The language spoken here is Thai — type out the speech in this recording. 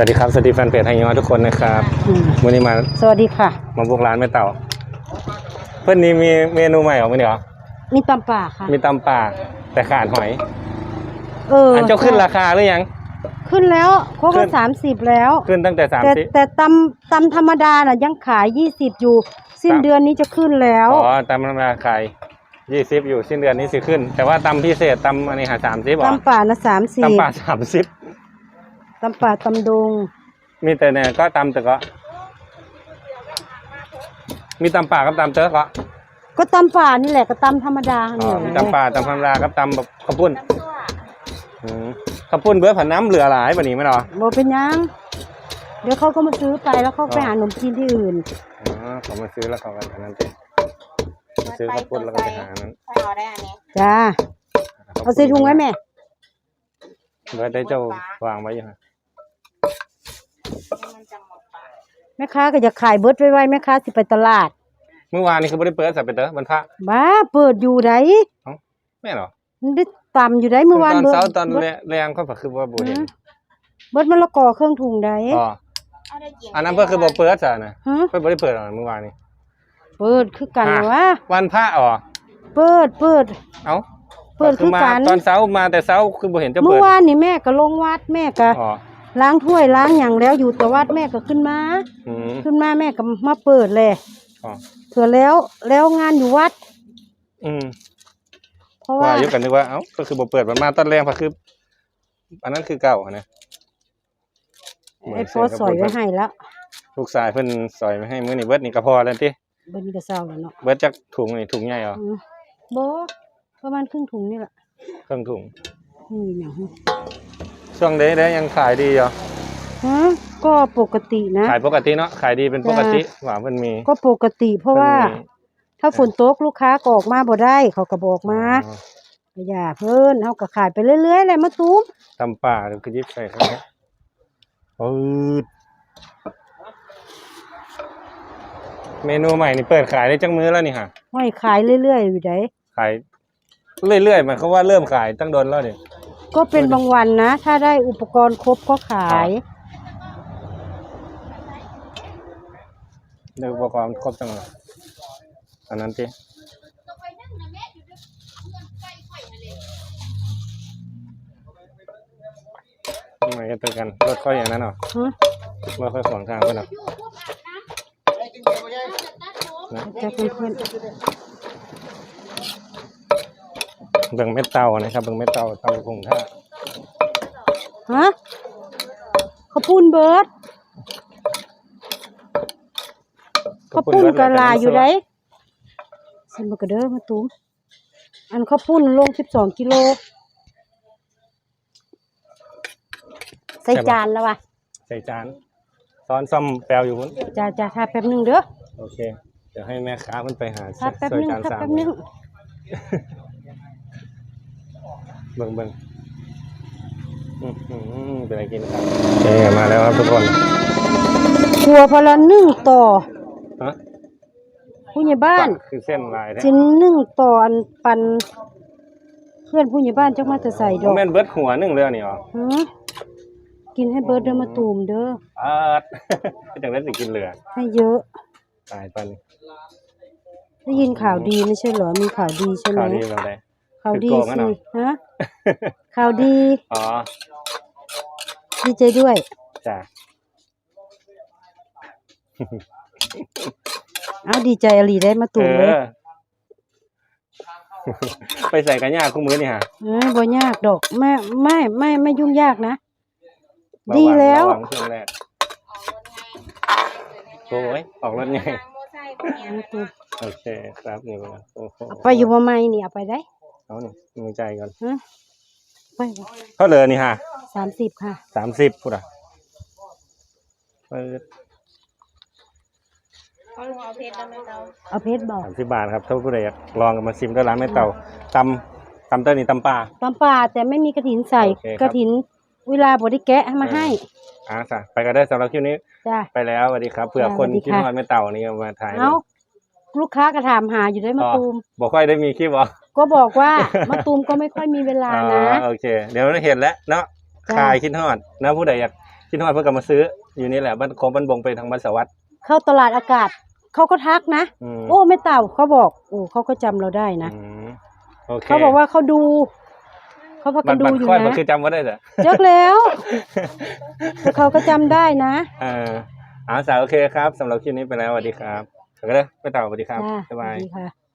สวัสดีครับสวัสดีแฟนเพจไทยยอทุกคนนะครับอืมวันนี้มาสวัสดีค่ะ มาบุกร้านแม่เต่า เพื่อนนี้มีเมนูใหม่ออกมาเนี่ยเหรอมีตำป่าค่ะ มีตำป่าแต่ขาดหอยเอออันเจ้าขึ้นราคาหรือยัง ขึ้นแล้วโคขึ้ก็นสามสิบแล้ว ขึ้นตั้งแต่สามแต่สิบแต่ตำตำธรรมดาน่ะยังขายยี่สิบอยู่ สิ้นครับเดือนนี้จะขึ้นแล้วอ๋อตำธรรมดาขายยี่สิบอยู่สิ้นเดือนนี้สิขึ้น แต่ว่าตำพิเศษตำอันนี้หาสามสิบหรอตำป่านะสามสิบตำป่าสามสิบ ตำป่าตำดง มีแต่เนี่ยก็ตำแต่ก็ มีตำป่ากับตำเต๋อก็ก็ตำป่านี่แหละก็ตำธรรมดาอ๋เนี่อยมีตำป่าตำธรรมดากับตำแบบข้าวปุ้นอืมข้าวปุ้นเบื่อผันน้ำเหลือหลายแบบนี้ไหมเนาะโบเป็นหยัง เดี๋ยวเขาก็มาซื้อไปแล้วเขาไปหาขนมจีนที่อื่น อ๋อเขามาซื้อแล้วเขากันอันนั้นเองมาซื้อข้าวปุ้นแล้วก็ไปหาอันนั้นใส่เอาได้อันนี้จ้า เอาใส่ถุงไว้แม่ เบื่อได้เจ้าวางไว้อยู่ฮะ ให้มันจะหมดปาก แม่ค้าก็จะขายเบิร์ดไว้ๆแม่ค้าสิไปตลาดเมื่อวานนี้คือไม่ได้เปิดสับไปเต๋อมันพระบ้าเปิดอยู่ไหนแม่เหรอมันได้ตำอยู่ไหนเมื่อวานตอนเบิร์ดเช้าตอนเบิร์ดแรงก็คือว่าบูเห็นอืมเบิดมะละกอเครื่องถุงใดอ๋อเอาได้กินอันนั้นเพื่อคือบ่เปิดจ้ะนะฮะเพื่อไม่ได้เปิดหรอกเมื่อวานนี้เปิดคือกันอะวะวันพระอ๋อเปิดเปิดเอ้าเปิดคือมากันตอนเช้ามาแต่เช้าคือบ่เห็นจะเมื่เปิอดวานนี่แม่ก็ลงวัดแม่ก็อ๋อ ล้างถ้วยล้างอย่างแล้วอยู่แต่วัดแม่ก็ขึ้นมา อืมขึ้นมาแม่ก็มาเปิดเลยอ๋อเผื่อแล้วแล้วงานอยู่วัด อืมเพราะว่าว่าอยู่กันนึกว่าเอ้าก็คือบ่เปิดมันมาตอนแรกเพราะคือ อันนั้นคือเก่าอะนะเหมือนไอ้โพสเสียงกระปุกสอยไว้ให้แล้วลูกชายเพิ่นซอยมาให้มื้อนี้เบิดนี่ก็พอแล้วติเบิดนี่ก็เศร้าแล้วเนาะเบิดจักถุงนี่ถุงใหญ่เหรออืมบ่ประมาณครึ่งถุงนี่แหละเครื่องถุงนี่อย่างฮะ ช่วงนี้ได้ยังขายดีอยู่ฮะก็ปกตินะ ขายปกติเนาะขายดีเป็นปกติว่าเพิ่นมีก็ปกติ เพราะว่าเพิ่นมีถ้าฝนตกลูกค้าก็ออกมาบ่ได้ เขาก็บอกมาอ๋อก็อย่าเพิ่นเฮาก็ขายไปเรื่อยๆแหละมาตูมตำป่าเดี๋ยวก็ยิบใส่ครับปืดเมนูใหม่นี่เปิดขายได้จังมื้อแล้วนี่ฮะห้อยขายเรื่อยๆอยู่ไดขายเรื่อยๆหมายความว่าเริ่มขายตั้งโดนแล้วนี่ ก็เป็นบางวันนะ ถ้าได้อุปกรณ์ครบก็ขายเดี๋ยวอุปกรณ์ครบจังเลยอันนั้นสิทำไมจะเจอกันรถค่อยอย่างนั้นเหรอฮะรถค่อยขวางทางเพื่อนเหรอนะ จะเพื่อน เบิ่งเม็ดเต่านะครับเบิ่งเม็ดเต่าเต่าคงท่าฮะเขาวปุ้นเบิร์ดเขาวปุ้นกะลาอยู่ไดสิมากระเด้อมาตูมอันเขาวปุ้นลง12กิโลใส่จานแล้ววะใส่จานซ้อนซ่อมแปลวอยู่พุ่นจ้าจ้าถ้าแป๊บหนึงเด้อโอเค เดี๋ยวให้แม่ค้ามันไปหาถ้าแป๊บนึงจานสามแป๊บนึง เบิ่งเบิ่งอื้อหือเป็นอะไรกินครับโอเคมาแล้วครับทุกคนครัวพอละหนึ่งต่อฮะผู้ใหญ่บ้านคือเส้นลายแท้ชิ้นหนึ่งต่ออันปันเพื่อนผู้ใหญ่บ้านจักมาจะใส่ดอกแม่นเบิดหัวหนึงเลยนี่หรอฮะกินให้เบิร์ดเด้อมาตูมเด้ออาดจังได้สิกินเหลือ ให้เยอะตายปันได้ยินข่าวดีไม่ใช่เหรอมีข่าวดีใช่ไหมข่าวดีแบบใด ข่าวดีคือโกงอะสิเนาะฮะข่าวดี อ๋อ ดีใจด้วย จ้ะ เอาดีใจอลีได้มาตูมเลยเออไปใส่กันยากคู่มือนี่ฮะเออบ่ยากดอกไม่ไม่ไม่ไม่ยุ่งยากนะระดีงแล้วระงช่วงแรกโอ้ยออกรถไงทางโมไซค์พวกเนี้ยมาตูมโอเคครับนี่ก็โอ้โหเอาไปอยู่บ่ไม่นี่เอาไปได้ เอานี่มือใจก่อนฮะไปเท่าเลยนี่ฮะสามสิบค่ะสามสิบพูดอะเปิดเขาลุงเอาเพชรแล้วไหมเราเอาเพชรบอกสามสิบบาทครับถ้าผู้ใดอยากลองกันมาชิมก็ร้านแม่เต่าตำตำเต้านี่ตำปลาตำป่าแต่ไม่มีกระถินใส่โอเคครับกระถินเวลาบได้แกะมาให้อ่าสะไปก็ได้สำหรับคลิปนี้จ้าไปแล้วสวัสดีครับเผื่อจ้าคนสวัสดีที่ค่ะนอนแม่เต่านี่เอามาถ่ายเอาลูกค้าก็ถามหาอยู่ได้มาอ๋อตูมบอกค่อยได้มีคลิปเหรอ ก็บอกว่ามาตูมก็ไม่ค่อยมีเวลาอ๋นะอโอเค เดี๋ยวเห็นแล้วเนาะจ้าคลายคิดฮอดนะผู้ใดอยากคิดว่าเพิ่งกลับมาซื้อ อยู่นี่แหละบ้านโคงบ้านบงไปทางบ้านสวัสดิ์เข้าตลาดอากาศเขาก็ทักนะ อืมโอ้ไม่เต่าเขาบอกโอ้เขาก็จำเราได้นะอืมโอเคเขาบอกว่าเขาดู เขาบอกบักัตนรดูบัตรอยู่ค่อยมันนะคือจำว่าได้เหรอเจกแล้วแต่เขาก็จำได้นะ เอออาสาวโอเคครับสำหรับคลิปนี้ไปแล้วสวัสดีครับเดี๋ยวก็ได้ไปต่อสวัสดีครับจ้าบ๊ายบายสวัสดีค่ะ